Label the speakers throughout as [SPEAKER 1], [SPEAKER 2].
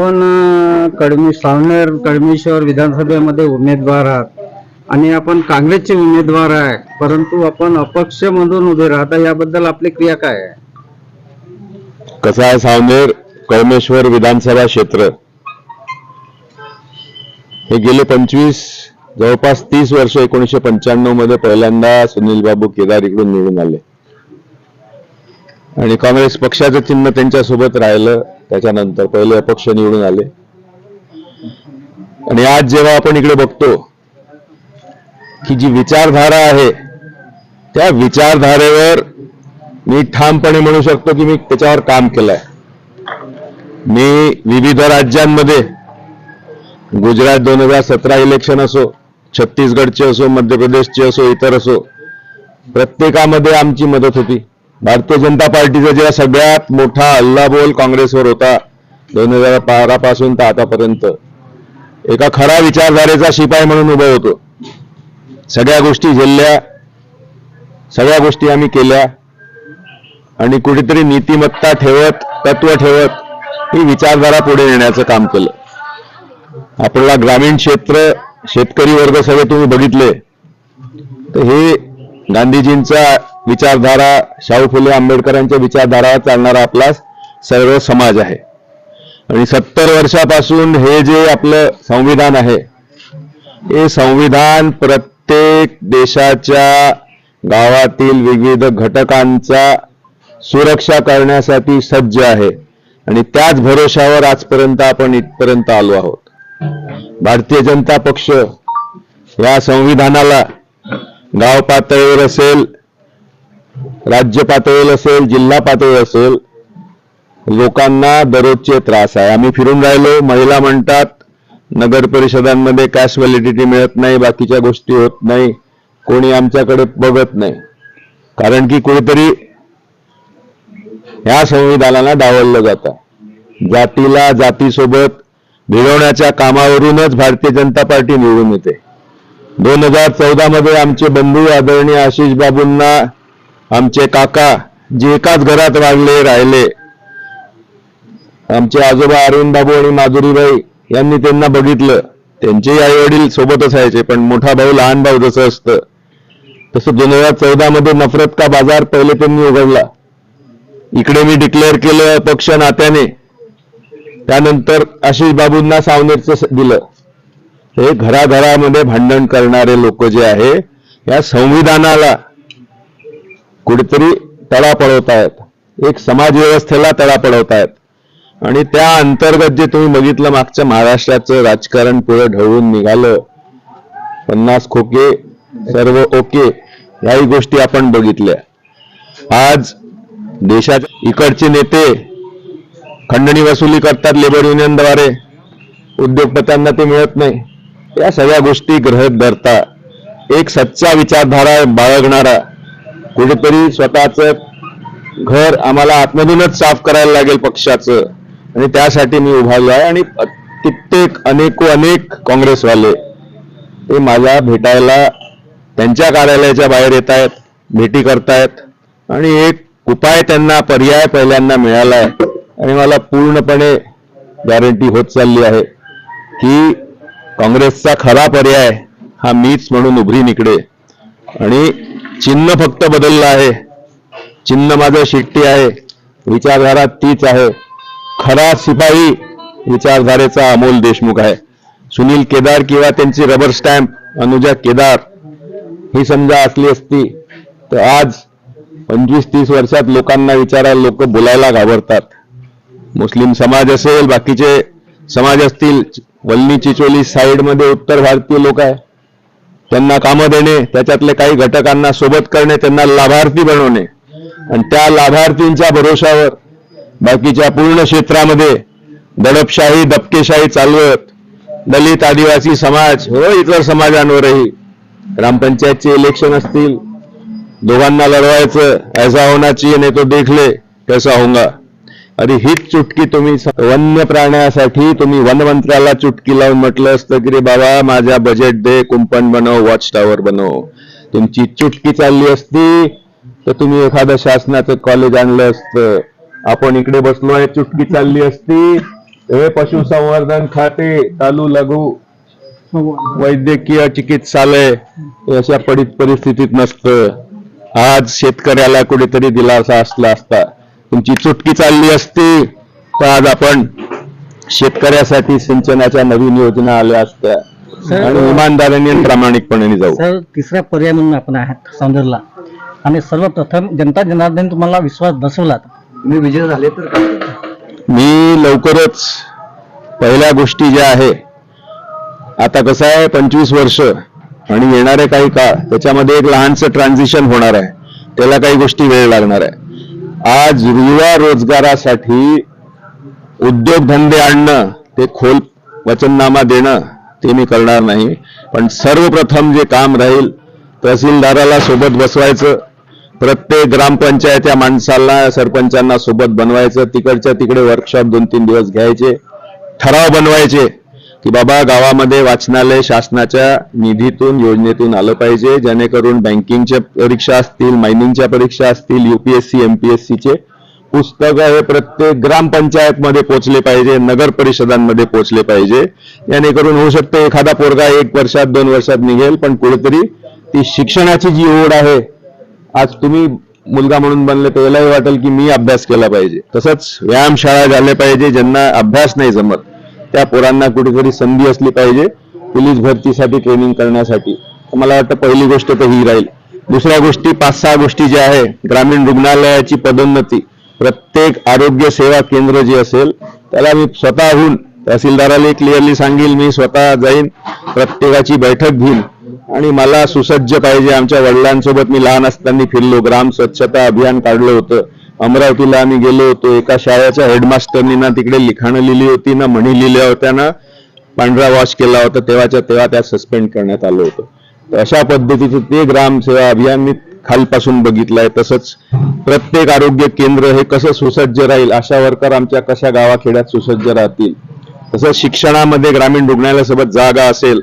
[SPEAKER 1] आपण कडमी सावनेर कडमेश्वर विधानसभेमध्ये उमेदवार आहात. आणि आपण काँग्रेसचे उमेदवार आहे. परंतु आपण अपक्ष म्हणून उभे राहता याबद्दल आपली क्रिया काय आहे?
[SPEAKER 2] कसं आहे सावनेर कळमेश्वर विधानसभा क्षेत्र? हे गेले पंचवीस जवळपास तीस वर्ष एकोणीशे पंच्याण्णवमध्ये पहिल्यांदा सुनील बाबू केदार इकडून निवडून आले. आणि काँग्रेस पक्षाचं चिन्ह त्यांच्यासोबत राहिलं त्याच्यानंतर पहिले अपक्ष निवडून आले. आणि आज जेव्हा आपण इकडे बघतो की जी विचारधारा आहे त्या विचारधारेवर मी ठामपणे म्हणू शकतो की मी त्याच्यावर काम केलंय. मी विविध राज्यांमध्ये गुजरात दोन हजार सतरा इलेक्शन असो छत्तीसगडचे असो मध्य प्रदेशचे असो इतर असो प्रत्येकामध्ये आमची मदत होती. भारतीय जनता पार्टीचा जेव्हा सगळ्यात मोठा हल्लाबोल काँग्रेसवर होता दोन हजार बारा पासून तर आतापर्यंत. एका खरा विचारधारेचा शिपाई म्हणून उभा होतो. सगळ्या गोष्टी झेलल्या सगळ्या गोष्टी आम्ही केल्या. आणि कुठेतरी नीतिमत्ता ठेवत तत्व ठेवत ही विचारधारा पुढे नेण्याचं काम केलं. आपल्याला ग्रामीण क्षेत्र शेतकरी वर्ग सगळे तुम्ही बघितले. तर हे गांधीजींचा विचारधारा शाहू फुले आंबेडकरांच्या विचारधारा चालणारा आपला सर्व समाज आहे. आणि सत्तर वर्षापासून हे जे आपलं संविधान आहे हे संविधान प्रत्येक देशाच्या गावातील विविध घटकांचा सुरक्षा करण्यासाठी सज्ज आहे. आणि त्याच भरोशावर आजपर्यंत आपण इथपर्यंत आलो आहोत. भारतीय जनता पक्ष या संविधानाला गाव पातळीवर असेल राज्य पातळीवर असेल जिल्हा पातळीवर असेल लोकांना दररोजचे त्रास आहे. आम्ही फिरून राहिलो महिला म्हणतात नगर परिषदांमध्ये कॅश व्हॅलिडिटी मिळत नाही बाकीच्या गोष्टी होत नाही कोणी आमच्याकडे बघत नाही. कारण की कुठेतरी ह्या संविधानाला डावललं जातं. जातीला जातीसोबत भिडवण्याच्या कामावरूनच भारतीय जनता पार्टी निवडून येते. दोन हजार चौदा मध्ये आमचे बंधू आदरणीय आशिष बाबूंना आमचे काका जे एकाच घरात वाढले राहिले. आमचे आजोबा अरविंद बाबू आणि माधुरीबाई यांनी त्यांना बघितलं. त्यांचे आई वडील सोबत असायचे पण मोठा भाऊ लहान भाऊ जसं असतं. तसं दोन हजार चौदा मध्ये नफरत का बाजार पहिले त्यांनी उघडला. इकडे मी डिक्लेअर केलं पक्ष नात्याने. त्यानंतर आशिष बाबूंना सावनेरचं दिलं. हे घराघरामध्ये भांडण करणारे लोक जे आहे या संविधानाला कुठेतरी तडा पडवत एक समाज व्यवस्थेला तडा पडवतायत. आणि त्या अंतर्गत जे तुम्ही बघितलं मागच्या महाराष्ट्राचं राजकारण पुढे ढवळून निघालं पन्नास खोके सर्व ओके याही गोष्टी आपण बघितल्या. आज देशाच्या इकडचे नेते खंडणी वसुली करतात लेबर युनियनद्वारे उद्योगपत्यांना ते मिळत नाही. या सगळ्या गोष्टी ग्रहत धरता एक सच्चा विचारधारा बाळगणारा कुठेतरी स्वतःचं घर आम्हाला आतमधूनच साफ करायला लागेल पक्षाचं. आणि त्यासाठी मी उभारलो आहे आणि कित्येक अनेको अनेक काँग्रेसवाले ते माझ्या भेटायला त्यांच्या कार्यालयाच्या बाहेर येत आहेत भेटी करतायत. आणि एक उपाय त्यांना पर्याय पहिल्यांदा मिळाला आहे. आणि मला पूर्णपणे गॅरंटी होत चालली आहे की काँग्रेसचा खरा पर्याय हा मीच म्हणून उभरी निकडे. आणि चिन्ह फक्त बदललं आहे. चिन्ह माझं शिट्टी आहे. विचारधारा तीच आहे. खरा शिपाई विचारधारेचा अमोल देशमुख आहे. सुनील केदार किंवा त्यांची रबर स्टॅम्प अनुजा केदार ही समजा असली असती तर आज पंचवीस तीस वर्षात लोकांना विचारायला लोक बोलायला घाबरतात. मुस्लिम समाज असेल बाकीचे समाज असतील वल्ली चिचोली साईडमध्ये उत्तर भारतीय लोक आहे. त्यांना कामं देणे त्याच्यातले काही घटकांना सोबत करणे त्यांना लाभार्थी बनवणे. आणि त्या लाभार्थींच्या भरोशावर बाकीच्या पूर्ण क्षेत्रामध्ये दडपशाही दबकेशाही चालवत दलित आदिवासी समाज व इतर समाजांवरही ग्रामपंचायतचे इलेक्शन असतील. दोघांना लढवायचं ऐसा होना चाहिए नाही तो देख ले कैसा होगा अरे हीच चुटकी तुम्ही वन्य प्राण्यासाठी तुम्ही वनमंत्र्याला चुटकी लावून म्हटलं असतं की रे बाबा माझ्या बजेट दे कुंपण बनव वॉच टॉवर बनव. तुमची चुटकी चालली असती तर तुम्ही एखादं शासनाचं कॉलेज आणलं असतं. आपण इकडे बसलो आहे चुटकी चालली असती. हे पशुसंवर्धन खाते चालू लघु. वैद्यकीय चिकित्सालय अशा परि परिस्थितीत नसतं. आज शेतकऱ्याला कुठेतरी दिलासा असला असता. तुमची चुटकी चालली असती तर आज आपण शेतकऱ्यासाठी सिंचनाच्या नवीन योजना आल्या असत्या. आणि इमानदारीने आणि प्रामाणिकपणे जाऊ.
[SPEAKER 3] सर तिसरा पर्याय म्हणून आपण आहात सौंदर्यला. आणि सर्वप्रथम जनता जनार्दन तुम्हाला विश्वास बसवला तुम्ही विजय झाले तर
[SPEAKER 2] मी लवकरच पहिल्या गोष्टी ज्या आहे आता कसं आहे पंचवीस वर्ष आणि येणारे काही काळ त्याच्यामध्ये एक लहानसं ट्रान्झिशन होणार आहे. त्याला काही गोष्टी वेळ लागणार आहे. आज युवा रोजगारासाठी उद्योगधंदे आणणं ते खोल वचननामा देणं ते मी करणार नाही. पण सर्वप्रथम जे काम राहील तहसीलदाराला सोबत बसवायचं प्रत्येक ग्रामपंचायत या माणसाला सरपंचांना सोबत बनवायचं तिकडच्या तिकडे वर्कशॉप दोन तीन दिवस घ्यायचे ठराव बनवायचे. की बाबा गावामध्ये वाचनालय शासनाच्या निधीतून योजनेतून आलं पाहिजे. जेणेकरून बँकिंगच्या परीक्षा असतील मायनिंगच्या परीक्षा असतील युपीएससी एमपीएससीचे पुस्तकं हे प्रत्येक ग्रामपंचायत मध्ये पोहोचले पाहिजे नगर परिषदांमध्ये पोहोचले पाहिजे. जेणेकरून होऊ शकते एखादा पोरगा एक वर्षात दोन वर्षात निघेल पण कुठेतरी ती शिक्षणाची जी ओढ आहे आज तुम्ही मुलगा म्हणून बनले तर यालाही वाटेल की मी अभ्यास केला पाहिजे. तसंच व्यायामशाळा झाल्या पाहिजे ज्यांना अभ्यास नाही जमत. त्या पोरांना कुठेतरी संधी असली पाहिजे पोलीस भरतीसाठी ट्रेनिंग करण्यासाठी. मला वाटतं पहिली गोष्ट तर ही राहील. दुसऱ्या गोष्टी पाच सहा गोष्टी ज्या आहे ग्रामीण रुग्णालयाची पदोन्नती प्रत्येक आरोग्य सेवा केंद्र जे असेल त्याला मी स्वतःहून तहसीलदाराला क्लिअरली सांगेल मी स्वतः जाईन प्रत्येकाची बैठक घेईन. आणि मला सुसज्ज पाहिजे आमच्या वडिलांसोबत मी लहान असताना फिरलो ग्राम स्वच्छता अभियान काढलं होतं. अमरावतीला आम्ही गेलो होतो. एका शाळेच्या हेडमास्टरनी ना तिकडे लिखाणं लिहिली होती ना म्हणी लिहिल्या होत्या ना पांढरा वॉश केला होता तेव्हाच्या तेव्हा त्या सस्पेंड करण्यात आलं होतं. तर अशा पद्धतीचं ते ग्रामसेवा अभियान मी खालपासून बघितलंय. तसंच प्रत्येक आरोग्य केंद्र हे कसं सुसज्ज राहील अशा वर्कर आमच्या कशा गावाखेड्यात सुसज्ज राहतील? तसंच शिक्षणामध्ये ग्रामीण रुग्णालयासोबत जागा असेल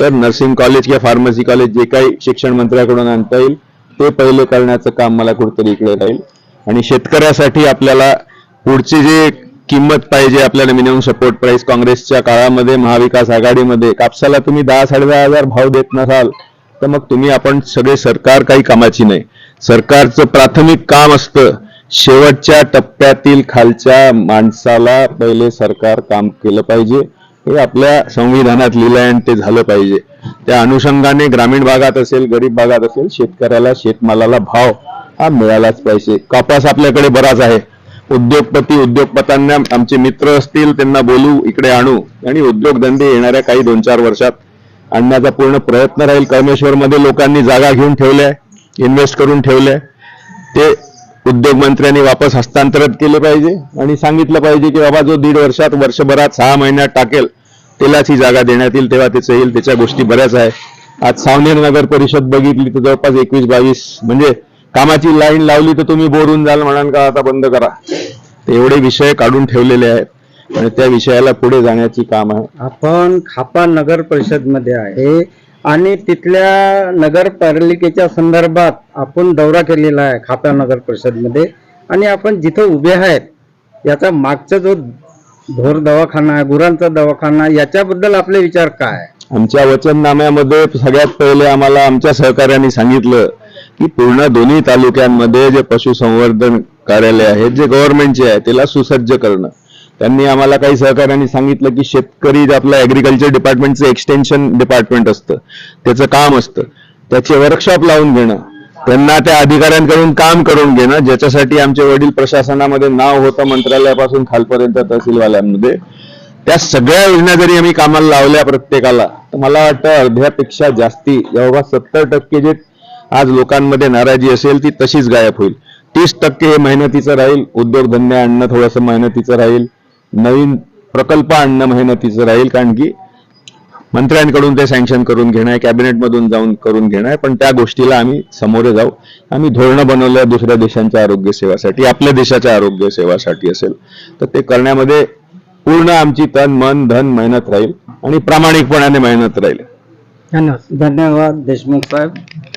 [SPEAKER 2] तर नर्सिंग कॉलेज किंवा फार्मसी कॉलेज जे काही शिक्षण मंत्र्याकडून आणता येईल ते पहिले करण्याचं काम मला कुठेतरी इकडे राहील. आणि शेतकऱ्यासाठी आपल्याला पुढची जे किंमत पाहिजे आपल्याला मिनिमम सपोर्ट प्राईस काँग्रेसच्या काळामध्ये महाविकास आघाडीमध्ये कापसाला तुम्ही दहा साडेदहा हजार भाव देत नसाल तर मग तुम्ही आपण सगळे सरकार काही कामाची नाही. सरकारचं प्राथमिक काम असतं शेवटच्या टप्प्यातील खालच्या माणसाला पहिले सरकार काम केलं पाहिजे हे आपल्या संविधानात लिहिलं आहे आणि ते झालं पाहिजे. त्या अनुषंगाने ग्रामीण भागात असेल गरीब भागात असेल शेतकऱ्याला शेतमालाला भाव हा मिळालाच पाहिजे. कापास आपल्याकडे बराच आहे. उद्योगपती उद्योगपतांना आमचे मित्र असतील त्यांना बोलू इकडे आणू. आणि उद्योगधंदे येणाऱ्या काही दोन चार वर्षात आणण्याचा पूर्ण प्रयत्न राहील. कर्मेश्वरमध्ये लोकांनी जागा घेऊन ठेवल्या इन्व्हेस्ट करून ठेवल्या. ते उद्योग मंत्र्यांनी वापस हस्तांतरित केले पाहिजे. आणि सांगितलं पाहिजे की बाबा जो दीड वर्षात वर्षभरात सहा महिन्यात टाकेल त्यालाच ही जागा देण्यात येईल तेव्हा त्याचं येईल त्याच्या गोष्टी बऱ्याच आहे. आज सावनेर नगर परिषद बघितली तर जवळपास एकवीस बावीस म्हणजे कामाची लाईन लावली तर तुम्ही बोरून जाल म्हणाल का आता बंद करा. ते एवढे विषय काढून ठेवलेले आहेत. आणि त्या विषयाला पुढे जाण्याची काम आहे.
[SPEAKER 1] आपण खापा नगर परिषदमध्ये आहे. आणि तिथल्या नगरपालिकेच्या संदर्भात आपण दौरा केलेला आहे खापा नगर परिषदमध्ये आणि आपण जिथं उभे आहेत याचा मागचा जो ढोर दवाखाना आहे गुरांचा दवाखाना याच्याबद्दल आपले विचार काय?
[SPEAKER 2] आमच्या वचननाम्यामध्ये सगळ्यात पहिले आम्हाला आमच्या सहकार्याने सांगितलं की पूर्ण दोन्ही तालुक्यांमध्ये जे पशुसंवर्धन कार्यालय आहेत जे गव्हर्नमेंटचे आहे त्याला सुसज्ज करणं. त्यांनी आम्हाला काही सहकार्याने सांगितलं की शेतकरी जे आपलं ऍग्रिकल्चर डिपार्टमेंटचं एक्सटेन्शन डिपार्टमेंट असतं त्याचं काम असतं. त्याचे वर्कशॉप लावून घेणं त्यांना त्या अधिकाऱ्यांकडून काम करून घेणं ज्याच्यासाठी आमचे वडील प्रशासनामध्ये नाव होतं मंत्रालयापासून खालपर्यंत तहसीलवाल्यांमध्ये. त्या सगळ्या योजना जरी आम्ही कामाला लावल्या प्रत्येकाला तर मला वाटतं अर्ध्यापेक्षा जास्ती जवळपास सत्तर टक्के जे आज लोकांमध्ये नाराजी असेल ती तशीच गायब होईल. तीस टक्के हे मेहनतीचं राहील उद्योगधंदे आणणं थोडंसं मेहनतीचं राहील नवीन प्रकल्प आणणं मेहनतीचं राहील कारण की मंत्र्यांकडून ते सँक्शन करून घेणं आहे कॅबिनेटमधून जाऊन करून घेणं आहे पण त्या गोष्टीला आम्ही समोरे जाऊ. आम्ही धोरणं बनवलं दुसऱ्या देशांच्या आरोग्य सेवासाठी आपल्या देशाच्या आरोग्य सेवासाठी असेल तर ते करण्यामध्ये पूर्ण आमची तन मन धन मेहनत राहील आणि प्रामाणिकपणाने मेहनत राहील.
[SPEAKER 3] धन्यवाद.
[SPEAKER 1] धन्यवाद देशमुख साहेब.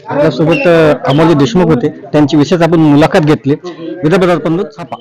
[SPEAKER 3] आपल्यासोबत अमोल देशमुख होते. त्यांची विशेष आपण मुलाखत घेतली. विदर्भ दर्पण छापा.